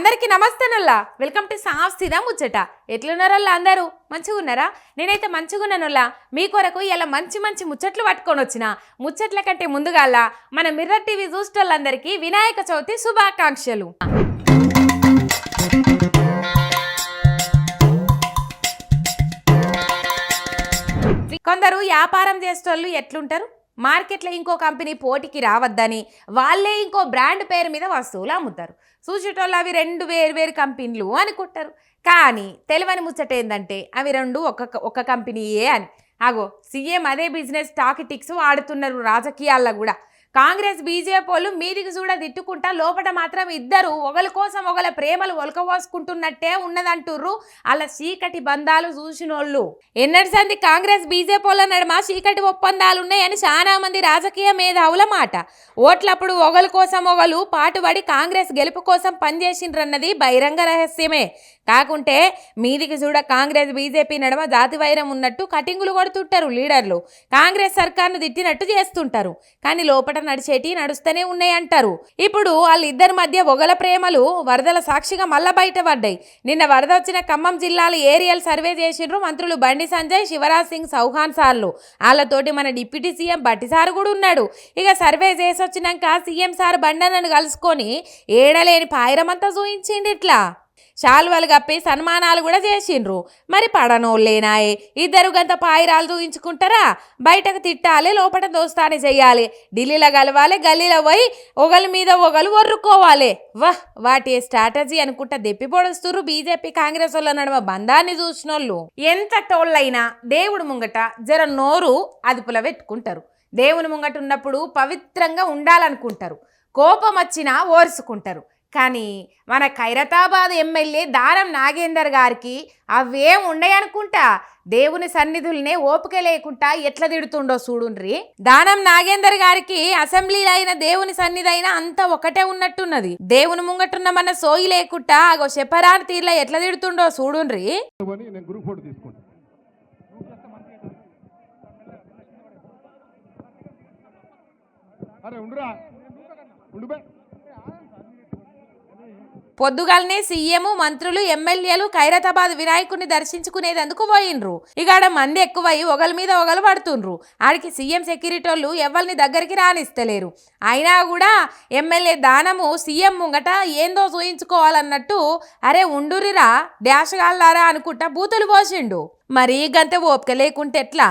అందరికీ నమస్తేనల్లా welcome to సాఫ్సిదా ముచ్చట. ఎట్లున్నారల్లా అందరూ? మంచిగా ఉన్నారా? నేనైతే మంచిగున్నానుల్లా మీ కొరకు ఇలా మంచి మంచి ముచ్చట్లు పట్టుకొని వచ్చిన. ముచ్చట్ల కంటే ముందుగాల మన మిర్రర్ టీవీ చూసేటోళ్ళందరికీ వినాయక చవితి శుభాకాంక్షలు. కొందరు వ్యాపారం చేసేటోళ్ళు ఎట్లుంటారు? మార్కెట్లో ఇంకో కంపెనీ పోటీకి రావద్దని వాళ్ళే ఇంకో బ్రాండ్ పేరు మీద వస్తువులు అమ్ముతారు. చూసేటోళ్ళు అవి రెండు వేరు వేరు కంపెనీలు అనుకుంటారు కానీ తెలివని ముచ్చట ఏంటంటే అవి రెండు ఒక ఒక కంపెనీయే అని. అగో సీఎం అదే బిజినెస్ టాకిటిక్స్ వాడుతున్నారు రాజకీయాల్లో కూడా. కాంగ్రెస్ బీజేపీలు మీదికి చూడ తిట్టుకుంటా లోపల మాత్రం ఇద్దరు ఒకరి కోసం ఒకల ప్రేమలు ఒలకవోసుకుంటున్నట్టే ఉన్నదంటుర్రు. అలా చీకటి బంధాలు చూసినోళ్ళు. ఎన్నడిసంది కాంగ్రెస్ బీజేపీల నడుమ చీకటి ఒప్పందాలు ఉన్నాయని చాలా మంది రాజకీయ మేధావుల మాట. ఓట్లప్పుడు ఒకరి కోసం ఒకరు పాటుపడి కాంగ్రెస్ గెలుపు కోసం పనిచేసిండ్రన్నది బహిరంగ రహస్యమే. కాకుంటే మీదికి చూడ కాంగ్రెస్ బీజేపీ నడుమ జాతి వైరం ఉన్నట్టు కటింగులు కొడుతుంటారు లీడర్లు. కాంగ్రెస్ సర్కార్ను తిట్టినట్టు చేస్తుంటారు. కానీ లోపల నడిచేటి నడుస్తూనే ఉన్నాయి అంటారు. ఇప్పుడు వాళ్ళిద్దరి మధ్య ఒగల ప్రేమలు వరదల సాక్షిగా మళ్ళా బయటపడ్డాయి నిన్న వరద వచ్చిన ఖమ్మం జిల్లాలో ఏరియల్ సర్వే చేసిండ్రు మంత్రులు బండి సంజయ్ శివరాజ్ సింగ్ చౌహాన్ సార్లు. వాళ్ళతోటి మన డిప్యూటీ సీఎం బట్టి కూడా ఉన్నాడు. ఇక సర్వే చేసి వచ్చినాక సీఎం సార్ బండనను కలుసుకొని ఏడలేని పాయరమంతా చూయించిండి ఇట్లా. శాలువలు కప్పి సన్మానాలు కూడా చేసిండ్రు. మరి పడనోళ్ళేనాయే? ఇద్దరు గంత పాయిరాలు చూయించుకుంటారా బయటకు తిట్టాలి లోపల దోస్తాని చెయ్యాలి. ఢిల్లీలో కలవాలి గల్లీలో పోయి ఒకరి మీద ఒకరు ఒర్రుకోవాలి. వహ్ వాటి స్ట్రాటజీ అనుకుంటా దెప్పి పొడుస్తురు బీజేపీ కాంగ్రెస్ వాళ్ళ నడుమ బంధాన్ని చూసినోళ్ళు. ఎంత టోళ్ళైనా దేవుడు ముంగట జర నోరు అదుపులో పెట్టుకుంటారు. దేవుని ముంగట ఉన్నప్పుడు పవిత్రంగా ఉండాలనుకుంటారు. కోపం వచ్చినా ఓర్చుకుంటారు. కానీ మన ఖైరతాబాద్ ఎమ్మెల్యే దానం నాగేందర్ గారికి అవేం ఉండయనుకుంటా? దేవుని సన్నిధుల్నే ఓపిక లేకుండా ఎట్లా తిడుతుండో చూడుండ్రి. దానం నాగేందర్ గారికి అసెంబ్లీలో అయిన దేవుని సన్నిధి అయినా అంతా ఒకటే ఉన్నట్టున్నది. దేవుని ముంగటున్న మన సోయి లేకుండా అగో శపరాని తీర్లా ఎట్లా తిడుతుండో చూడుండ్రి. అరే ఉండురా. ఉండు పొద్దుగాలనే సీఎం మంత్రులు ఎమ్మెల్యేలు ఖైరతాబాద్ వినాయకుడిని దర్శించుకునేందుకు పోయిండ్రు. ఇక మంది ఎక్కువై ఒకరి మీద ఒకరు పడుతుండ్రు. ఆడికి సీఎం సెక్యూరిటీ వాళ్ళు ఎవరిని దగ్గరికి రానిస్తలేరు. అయినా కూడా ఎమ్మెల్యే దానము సీఎం ముంగట ఏందో చూయించుకోవాలన్నట్టు అరే ఉండురిరా డాష్ గాల్లారా అనుకుంటా బూతులు పోసిండు. మరి గంత ఓపిక లేకుంటే ఎట్లా?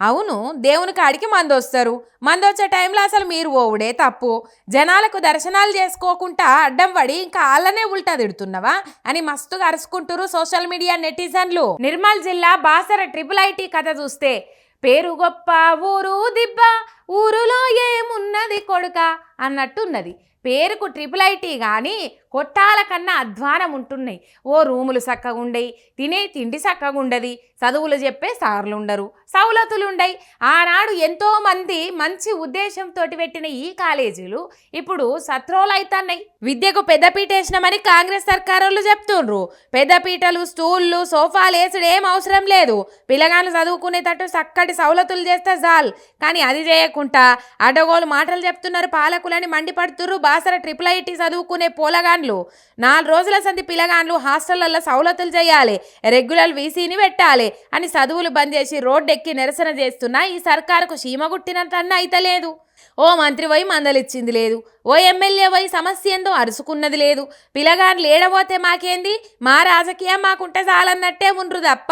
అవును దేవుని కాడికి మందొస్తారు. వస్తారు వచ్చే టైంలో అసలు మీరు ఓవుడే తప్పు. జనాలకు దర్శనాలు చేసుకోకుండా అడ్డం పడి ఇంకా వాళ్ళనే ఉల్టా తిడుతున్నావా? అని మస్తుగా అరుచుకుంటారు సోషల్ మీడియా నెటిజన్లు. నిర్మల్ జిల్లా బాసర ట్రిపుల్ ఐటీ కథ చూస్తే పేరు గొప్ప ఊరు దిబ్బ ఊరులో ఏమున్నది కొడుక అన్నట్టున్నది. పేరుకు ట్రిపుల్ ఐటీ కానీ కొట్టాల కన్నా అధ్వానం ఉంటున్నాయి. ఓ రూములు చక్కగా ఉండయి తినే తిండి చక్కగా ఉండదు చదువులు చెప్పే సార్లు ఉండరు సౌలతులుండయి ఆనాడు ఎంతోమంది మంచి ఉద్దేశంతో పెట్టిన ఈ కాలేజీలు ఇప్పుడు సత్రోలైతున్నాయి. అవుతున్నాయి విద్యకు పెద్దపీట వేసినామని కాంగ్రెస్ సర్కారులు చెప్తుండ్రు. పెద్దపీటలు స్టూళ్ళు సోఫాలు వేసుడు ఏం అవసరం లేదు. పిల్లగాళ్ళు చదువుకునేటట్టు చక్కటి సౌలతులు చేస్తే చాలు. కానీ అది చేయకుండా అడగోలు మాటలు చెప్తున్నారు పాలకులని మండిపడుతురు బాసర ట్రిపుల్ ఐటీ చదువుకునే పోలగాన్లు నాలుగు రోజుల సంది పిల్లగాన్లు హాస్టళ్ళలో సవలతులు చేయాలి. రెగ్యులర్ వీసీని పెట్టాలి అని చదువులు బంద్ చేసి రోడ్డెక్కి నిరసన చేస్తున్నా ఈ సర్కారుకు చీమ అయితే అయితలేదు. ఓ మంత్రి మందలిచ్చింది లేదు. ఓ ఎమ్మెల్యే పోయి సమస్య ఏందో అరుచుకున్నది లేదు. పిల్లగాన్లు లేడబోతే మాకేంది? మా రాజకీయం మాకుంటే చాలన్నట్టే ఉండ్రు తప్ప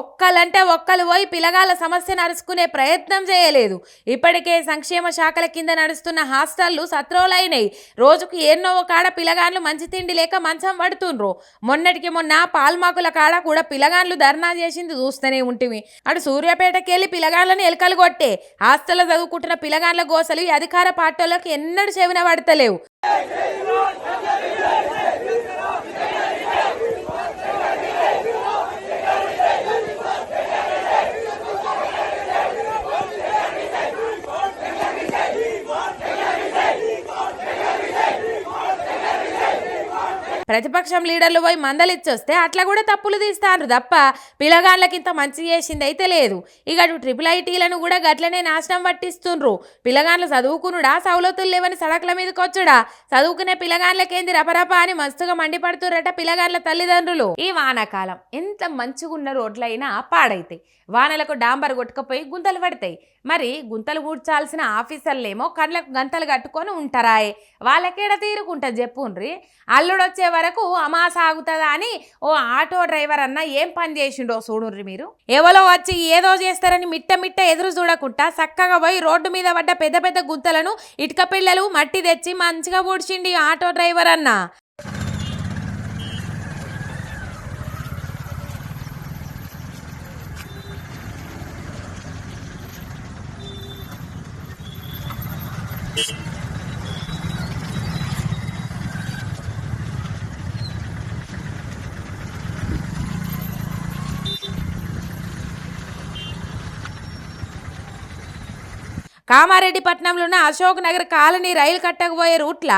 ఒక్కలంటే ఒక్కలు పోయి పిల్లగాళ్ళ సమస్యను అరుచుకునే ప్రయత్నం చేయలేదు. ఇప్పటికే సంక్షేమ శాఖల కింద నడుస్తున్న హాస్టళ్ళు సత్రోలైనయి. రోజుకు ఎన్నో కాడ పిల్లగాన్లు మంచి తిండి లేక మంచం పడుతుండ్రు. మొన్నటికి మొన్న పాల్మాకుల కాడ కూడా పిల్లగాన్లు ధర్నా చేసింది చూస్తూనే ఉంటివి అటు సూర్యాపేటకెళ్ళి పిల్లగాళ్ళని ఎలకలు కొట్టే హాస్టల్లో చదువుకుంటున్న పిల్లగాన్ల అసలు ఈ అధికార పార్టీలకు ఎన్నడూ చెవిన పడతలేవు ప్రతిపక్షం లీడర్లు పోయి మందలిచ్చొస్తే అట్లా కూడా తప్పులు తీస్తాను తప్ప పిల్లగాళ్ళకి ఇంత మంచి చేసింది అయితే లేదు. ఇక అటు ట్రిపుల్ ఐటీలను కూడా గట్లనే నాశనం పట్టిస్తుండ్రు. పిల్లగాళ్ళు చదువుకునుడా? సౌలతులు లేవని సడక్ల మీదకి వచ్చుడా? చదువుకునే పిల్లగాళ్ళకేంది రపరప అని మస్తుగా మండిపడుతురట పిల్లగాళ్ళ తల్లిదండ్రులు. ఈ వానాకాలం ఎంత మంచిగున్న రోడ్లైనా పాడైతాయి. వానలకు డాంబర్ కొట్టుకపోయి గుంతలు పడతాయి. మరి గుంతలు కూర్చాల్సిన ఆఫీసర్లేమో కళ్ళకు గంతలు కట్టుకొని ఉంటారాయే. వాళ్ళకేడ తీరుకుంటా చెప్పుండ్రి? అల్లుడు వచ్చే వరకు అమాస ఆగుతుందా అని ఓ ఆటో డ్రైవర్ అన్న ఏం పని చేసిండో చూడుర్రి మీరు? ఎవరో వచ్చి ఏదో చేస్తారని మిట్ట మిట్ట ఎదురు చూడకుండా చక్కగా పోయి రోడ్డు మీద పడ్డ పెద్ద పెద్ద గుంతలను ఇటుక పిల్లలు మట్టి తెచ్చి మంచిగా పూడ్చిండి ఈ ఆటో డ్రైవర్ అన్న. కామారెడ్డిపట్నంలో ఉన్న అశోక్ నగర్ కాలనీ రైలు కట్టకపోయే రూట్ల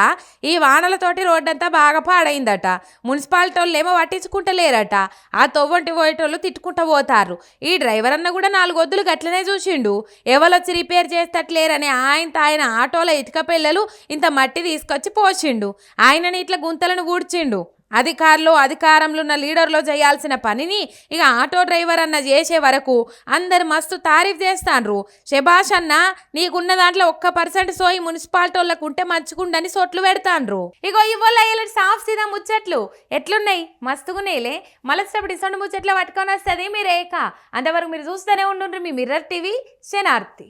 ఈ వానలతోటి రోడ్డంతా బాగా పాడైందట. మున్సిపాలిటీ వాళ్ళు ఏమో పట్టించుకుంటలేరట. ఆ తొవ్వంటి పోయేటోళ్ళు తిట్టుకుంటూ పోతారు. ఈ డ్రైవర్ అన్న కూడా నాలుగు వద్దులు గట్లనే చూసిండు. ఎవరొచ్చి రిపేర్ చేస్తట్లేరని ఆయన ఆయన ఆటోల ఇటుక పిల్లలు ఇంత మట్టి తీసుకొచ్చి పోసిండు. ఆయనని ఇట్లా గుంతలను ఊడ్చిండు. అధికారులు అధికారంలో ఉన్న లీడర్లో చేయాల్సిన పనిని ఇక ఆటో డ్రైవర్ అన్న చేసే వరకు అందరు మస్తు తారీఫ్ చేస్తాండ్రు. శభాష్ అన్న నీకున్న దాంట్లో ఒక్క పర్సెంట్ సోయి మున్సిపాలిటీ వాళ్ళకు ఉంటే మంచుకుండని సొట్లు పెడతాండ్రు. ఇగో ఇవ్వాల అయ్యేలా సాఫ్ సీదా ముచ్చట్లు ఎట్లున్నాయి? మస్తుగున్నాయిలే. మలసేపటి ఇసొండు ముచ్చట్లు పట్టుకొని వస్తుంది మీరేక. అంతవరకు మీరు చూస్తూనే ఉండుండ్రు మీ మిర్రర్ టీవీ శనార్తి.